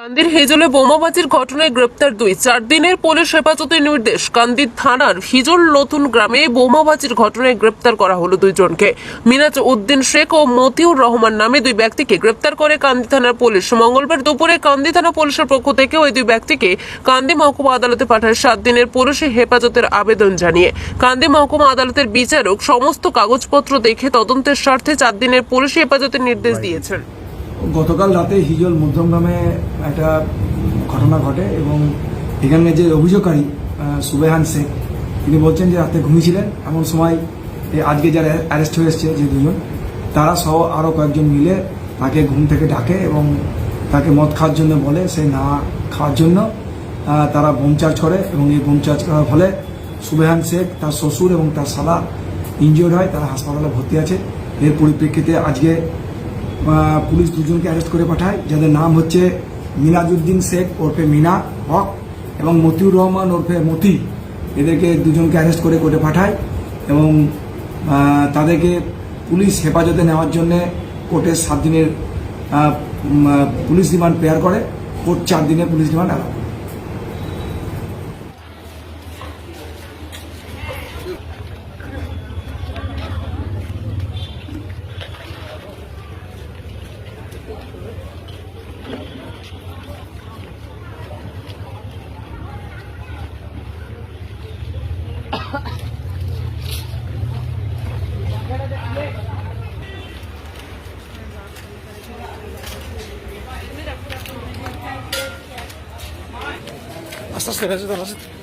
কান্দির হেজলে বোমাবাজির ঘটনায় গ্রেপ্তার দুই। চার দিনের পুলিশ হেফাজতের নির্দেশ। কান্দির থানার হিজল নতুন গ্রামে বোমাবাজির ঘটনায় গ্রেপ্তার করা হলো দুইজনকে। মিনাজ উদ্দিন শেখ ও মতিউর রহমান নামে দুই ব্যক্তিকে গ্রেপ্তার করে কান্দি থানার পুলিশ। মঙ্গলবার দুপুরে কান্দি থানা পুলিশের পক্ষ থেকে ওই দুই ব্যক্তিকে কান্দি মহকুমা আদালতে পাঠায় সাত দিনের পুলিশি হেফাজতের আবেদন জানিয়ে। কান্দি মহকুমা আদালতের বিচারক সমস্ত কাগজপত্র দেখে তদন্তের স্বার্থে চার দিনের পুলিশি হেফাজতের নির্দেশ দিয়েছেন। গতকাল রাতে হিজল মধ্যমগ্রামে একটা ঘটনা ঘটে এবং এখানে যে অভিযোগকারী সুবেহান শেখ, তিনি বলছেন যে রাতে ঘুমিয়েছিলেন। এমন সময় আজকে যারা অ্যারেস্ট হয়ে এসছে যে দুজন, তারা সহ আরও কয়েকজন মিলে তাকে ঘুম থেকে ডাকে এবং তাকে মদ খাওয়ার জন্য বলে সে না খাওয়ার জন্য তারা বোম চার্জ করে এবং এই বোম চার্জ করার ফলে সুবেহান শেখ, তার শ্বশুর এবং তার সালা ইনজিওর্ড হয়, তারা হাসপাতালে ভর্তি আছে। এর পরিপ্রেক্ষিতে আজকে পুলিশ দুজনকে অ্যারেস্ট করে পাঠায়, যাদের নাম হচ্ছে মিনাজুদ্দিন শেখ ওরফে মিনা হক এবং মতিউর রহমান ওরফে মতি। এদেরকে দুজনকে অ্যারেস্ট করে কোর্টে পাঠায় এবং তাদেরকে পুলিশ হেফাজতে নেওয়ার জন্যে কোর্টের সাত দিনের পুলিশ রিমান্ড পেয়ার করে। কোর্ট চার দিনে পুলিশ রিমান্ড অ্যালাউ করে। আস্তে আস্তে রাজু রাজু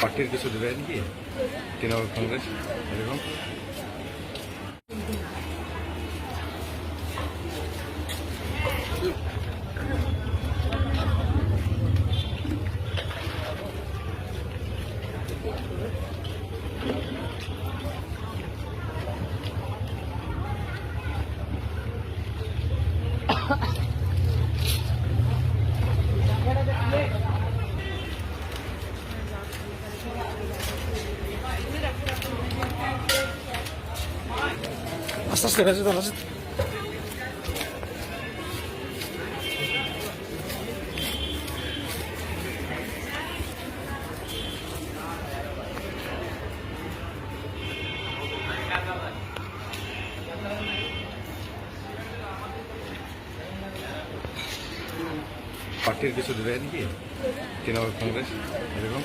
পার্টির কিছু দেবেন কি? তৃণমূল কংগ্রেস এরকম? আস্তে আস্তে রাজু রাজু পার্টির কিছু দেবেন কি তৃণমূল কংগ্রেস এরকম